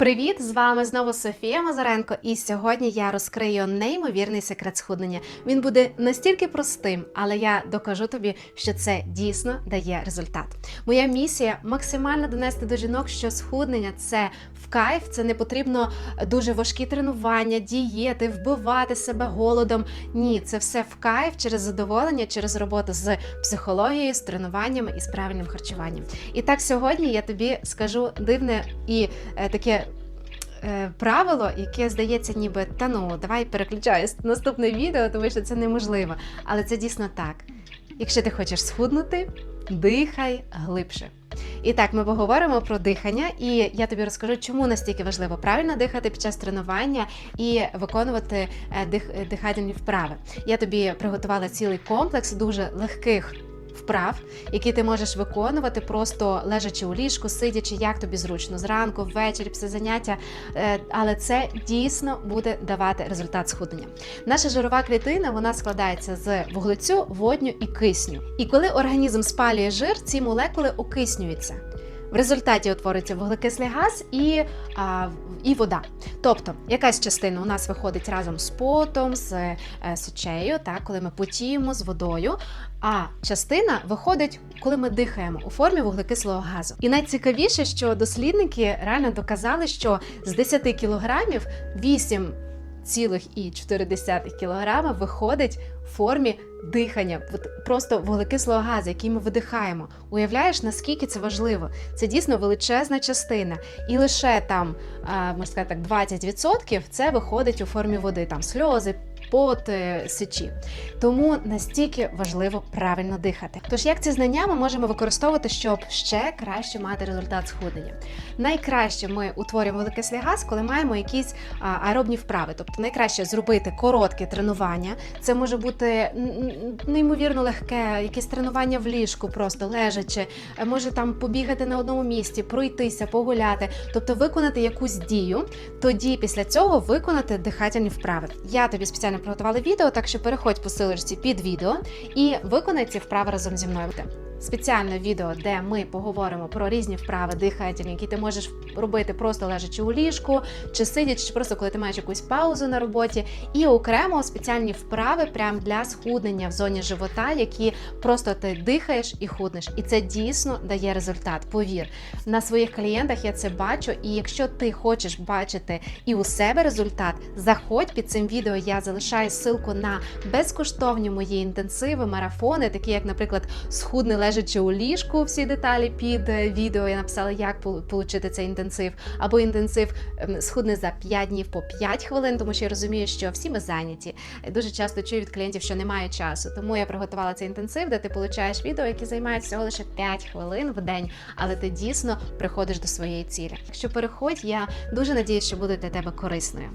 Привіт! З вами знову Софія Мазаренко, і сьогодні я розкрию неймовірний секрет схуднення. Він буде настільки простим, але я докажу тобі, що це дійсно дає результат. Моя місія максимально донести до жінок, що схуднення це в кайф, це не потрібно дуже важкі тренування, дієти, вбивати себе голодом. Ні, це все в кайф через задоволення, через роботу з психологією, з тренуваннями і з правильним харчуванням. І так сьогодні я тобі скажу дивне і е, таке. Е, Правило, яке здається, ніби та ну давай переключаюсь наступне відео, тому що це неможливо. Але це дійсно так. Якщо ти хочеш схуднути, дихай глибше. І так, ми поговоримо про дихання, і я тобі розкажу, чому настільки важливо правильно дихати під час тренування і виконувати е, дих, е, дихательні вправи. Я тобі приготувала цілий комплекс дуже легких. Вправ, які ти можеш виконувати, просто лежачи у ліжку, сидячи, як тобі зручно, зранку, ввечері, після заняття. Е, Але це дійсно буде давати результат схуднення. Наша жирова клітина вона складається з вуглецю, водню і кисню. І коли організм спалює жир, ці молекули окиснюються. В результаті утворюється вуглекислий газ і, а, і вода. Тобто, якась частина у нас виходить разом з потом, з е, сечею, так, коли ми потіємо з водою. А частина виходить, коли ми дихаємо у формі вуглекислого газу. І найцікавіше, що дослідники реально доказали, що з 10 кілограмів 8 0,4 кг виходить в формі дихання, просто вуглекислого газу, який ми видихаємо. Уявляєш, наскільки це важливо? Це дійсно величезна частина. І лише там, можна сказати так, 20% це виходить у формі води, там сльози. Пот е, сечі. Тому настільки важливо правильно дихати. Тож, як ці знання ми можемо використовувати, щоб ще краще мати результат схуднення? Найкраще ми утворюємо вуглекислий газ, коли маємо якісь аеробні вправи. Тобто найкраще зробити коротке тренування. Це може бути неймовірно легке, якесь тренування в ліжку, просто лежачи, Е, може там побігати на одному місці, пройтися, погуляти, тобто виконати якусь дію. Тоді після цього виконати дихательні вправи. Я тобі спеціально приготувала відео, так що переходь по силочці під відео і виконай ці вправи разом зі мною. Спеціальне відео, де ми поговоримо про різні вправи дихательні, які ти можеш робити просто лежачи у ліжку, чи сидячи, чи просто коли ти маєш якусь паузу на роботі, і окремо спеціальні вправи прямо для схуднення в зоні живота, які просто ти дихаєш і худнеш. І це дійсно дає результат. Повір, на своїх клієнтах я це бачу. І якщо ти хочеш бачити і у себе результат, заходь під цим відео. Я залишаю ссылку на безкоштовні мої інтенсиви, марафони, такі як, наприклад, схудне лежачи у ліжку. Всі деталі під е, відео я написала, як отримати цей інтенсив, або інтенсив ем, схудне за 5 днів по 5 хвилин, тому що я розумію, що всі ми зайняті. Дуже часто чую від клієнтів, що немає часу. Тому я приготувала цей інтенсив, де ти получаєш відео, які займають всього лише 5 хвилин в день, але ти дійсно приходиш до своєї цілі. Якщо переходь, я дуже надіюсь, що буду для тебе корисною.